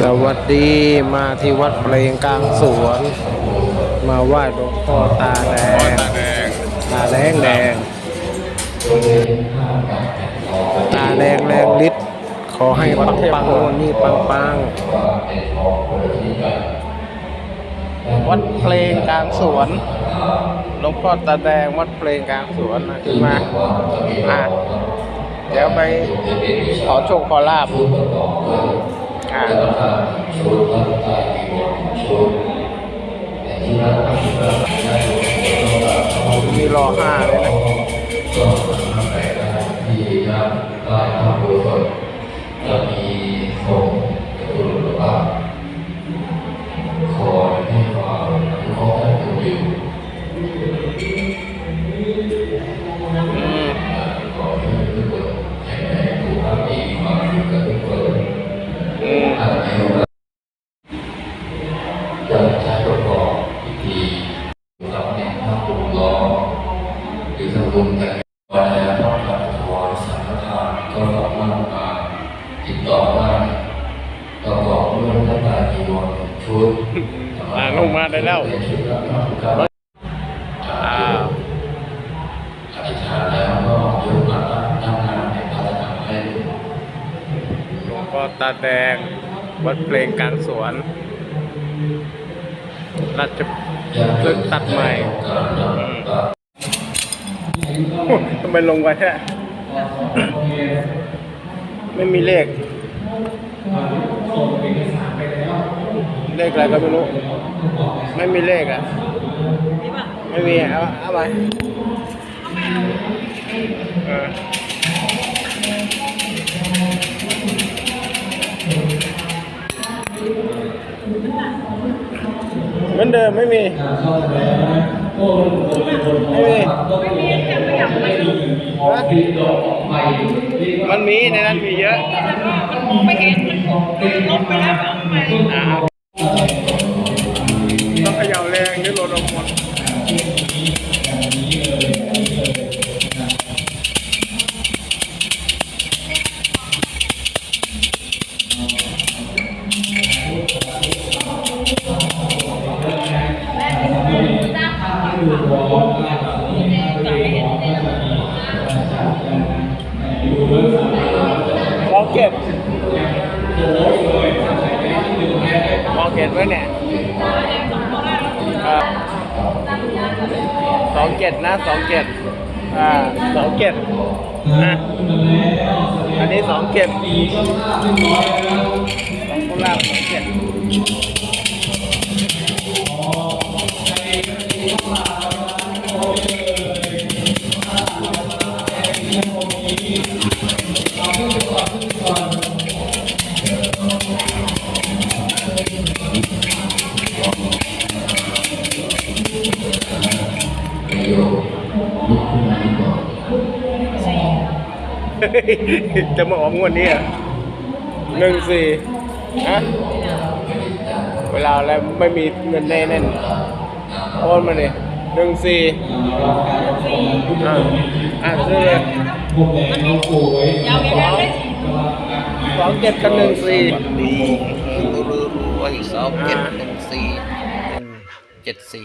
สวัสดีมาที่วัดเพลงกลางสวน มาไหว้หลวงพ่อตาแดง ตาแดงแดง ตาแดงแรงฤทธิ์ขอให้ปังปังวันนี้ปังปังวัดเพลงกลางสวนหลวงพ่อตาแดงวัดเพลงกลางสวนนะขึ้นมาอะเดี๋ยวไปขอโชคขอลาบ อ่รอห้า ก็สามารถมาติดต่อได้ประกอบด้วยพระตาจีวรชุดอ่าลงมาได้แล้วเป็นชุดละห้าสิบเก้าอ่าอธิษฐานแล้วก็ยกมาตั้งงานในพระธรรมให้หลวงพ่อตาแดง วัดเพลงกลางสวนราชพฤกษ์ตัดใหม่การนำตัดโอ้ยทำไมลงไปแค่ ไม่มีเลข เลขอะไรก็ไม่รู้ ไม่มีเลขอะ ไม่มีเอาเอาไปเออเหมือนเดิมไม่มี ม่มีมันมีในนั้นมีเยอะไม่เห็นมันลบไปแล้วไปอ่ต้องเขย่าแรงนี่รถออกหมด ลองเก็บลองเก็บไว้เนี่ยสองเจ็ดนะสองเจ็ดอ่าสองเจ็ดนะอันนี้สองเจ็ด โยคลุกขึ้นมาดีกว่าจะมาออกงวดนี้เหรอะหนึ่งสี่ฮะเวลาแล้วไม่มีเงินแน่แน่นโอนมาเนี่ยหนึ่งสี่อ่าอ่าซื้อเลยยาวแค่ได้สิสองเจ็ดกับหนึ่งสี่ดีรวยสองเจ็ดหนึ่งสี่หนึ่งเจ็ดสี่